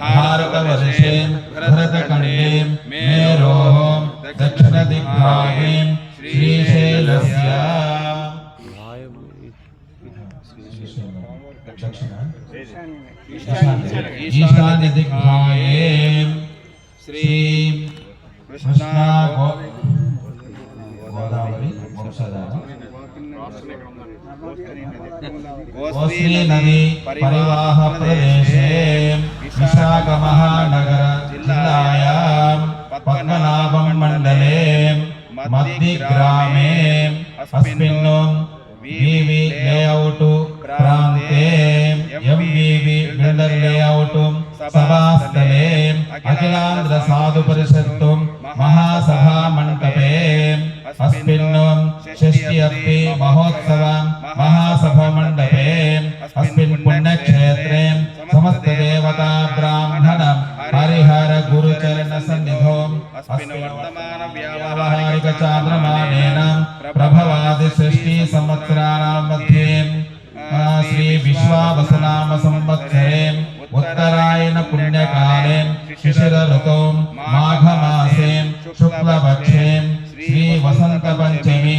भारतवर्षे भरतखण्डे मेरोः दक्षिणदिग्भागें श्रीशैलस्य ईशान्यदिग्भागे श्रीं कृष्णा गोदावरी वंशधारा गोस्त्री नदी परिवाह प्रदेशे विशाखमहानगर जिल्लायां पद्मनाभं मण्डले मध्यग्रामे अस्मिन् विवि लेऔट् प्रान्ते एम्विवि बिल्डर् लेऔट् सभास्थले अखिलान्ध्र साधु परिषत्तु షష్ఠి మహోత్సవం మహాసభమండపే అస్మిన్ పుణ్యక్షేత్రే సమస్త దేవతా బ్రాహ్మణ హరిహర గురుచరణ సన్నిధో అస్మిన్ వర్తమాన వ్యావహారిక చాంద్రమానేన ప్రభవాది సృష్టి సంవత్సరాణాం మధ్యే శ్రీ విశ్వావసనామ సంవత్సరే ఉత్తరాయణ పుణ్యకాలే శిశిర ఋతౌ మాఘమాసే శుక్లపక్షే శ్రీ వసంత పంచమీ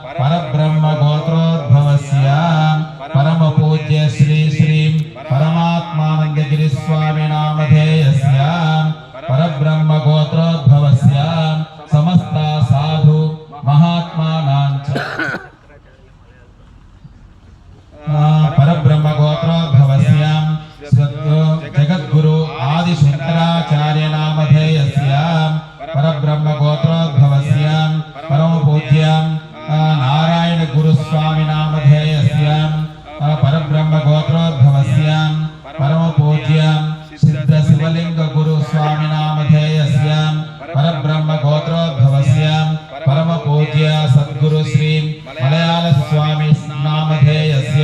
సద్గురు శ్రీ మలయాళ స్వామి నామధేయస్య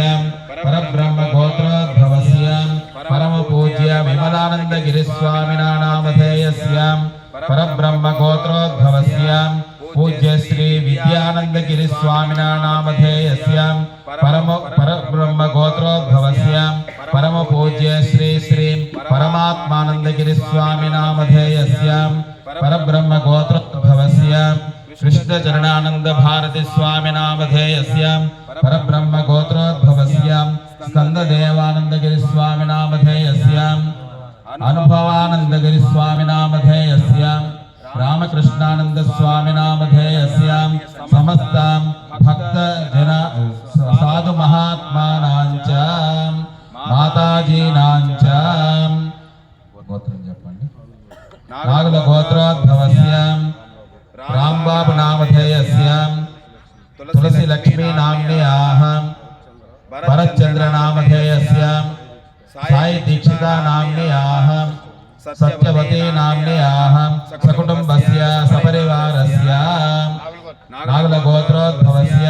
పరబ్రహ్మ గోత్రోద్భవస్య పరమ పూజ్య విమలానందగిరి స్వామి నామధేయస్య పరబ్రహ్మ గోత్రోద్భవస్య పూజ్య శ్రీ విద్యానందగిరి స్వామి నామధేయస్య పరమ పరబ్రహ్మ గోత్రోద్భవస్య పరమ పూజ్య శ్రీ శ్రీ పరమాత్మానందగిరి స్వామి నామధేయస్య పరబ్రహ్మ గోత్రోద్భవస్య కృష్ణ చరణానంద భారతి స్వామి నామధేయస్య పరబ్రహ్మ గోత్రోద్భవస్య స్కంద దేవానందగిరి స్వామి నామధేయస్య అనుభవానందగిరి స్వామి నామధేయస్య రామకృష్ణానంద స్వామి నామధేయస్య సమస్త భక్త జన సాధు మహాత్మానాంచ మాతాజీనాంచ గోత్రం చెప్పండి నాగుల గోత్రోద్భవస్య తులసి లక్ష్మీ నామ్న్యాః భరత్చంద్ర నామధేయస్య సాయి దీక్షితా నామ్న్యాః సత్యవతి నామ్న్యాః సకుటుంబస్య సపరివారస్య నాగుల గోత్రోద్భవస్య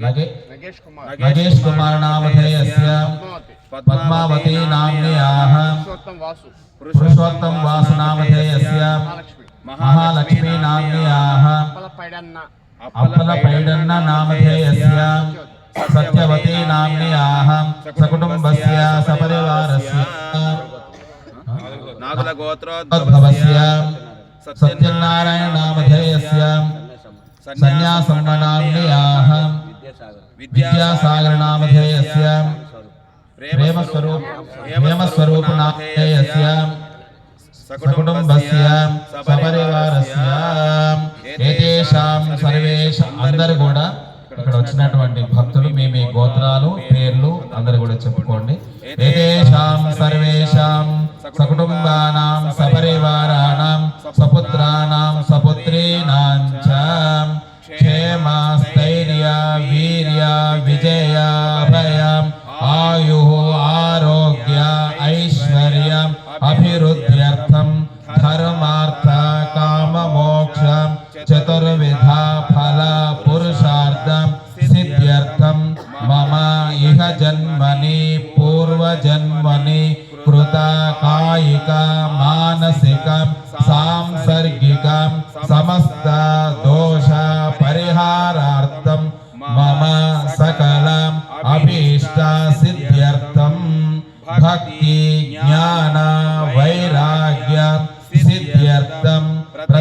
నగే- నగేష్ కుమార్ నగేష్ కుమార్ నామధేయస్య పద్మావతి నామ్న్యాః పురుషోత్తం వాసు పురుషోత్తం వాసు నామధేయస్య మహాలక్ష్మి మహాలక్ష్మీ నామ్న్యాః అప్పల పైడన్న నామధేయస్య సత్యవతి నామ్న్యాః సకుటుంబస్య సపరివారస్య. నాగుల గోత్రోద్భవస్య. సత్యనారాయణ నామధేయస్య సన్యాసమ్మ నామ్న్యాః విద్యాసాగర నామధేయస్య ప్రేమ స్వరూప ప్రేమ స్వరూప నామధేయస్య సకుటుంబస్య సపరివారస్య. ఏతేషాం సర్వేషాం అందరు కూడా ఇక్కడ వచ్చినటువంటి భక్తులు మీ మీ గోత్రాలు పేర్లు అందరు కూడా చెప్పుకోండి. ఏతేషాం సర్వేషాం సకుటుంబానాం సపరివారాణం సపుత్రాణం సపుత్రీణాం చ క్షేమ స్థైర్య వీర్య విజయ चतुर्विधा फल पुरुषार्थम सिद्ध्यर्थम मम इह जन्मनि पूर्व जन्मनि कृता कायिक मानसिक, सांसर्गिक, समस्त दोष परिहारार्थम मम सकल अभीष्ट सिद्ध्यर्थम भक्ति, ज्ञान, वैराग्य।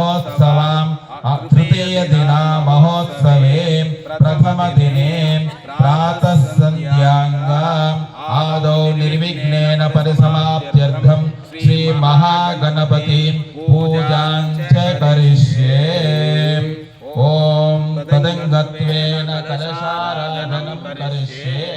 महोत्सव तृतीय दिन महोत्सव प्रथम सन्ध्याङ्गाम् आदौ निर्विघ्नेन परिसमाप्त्यर्थं श्रीमहागणपतिं पूजां च करिष्ये ॐ तदङ्गत्वेन कलशाराधनं करिष्ये।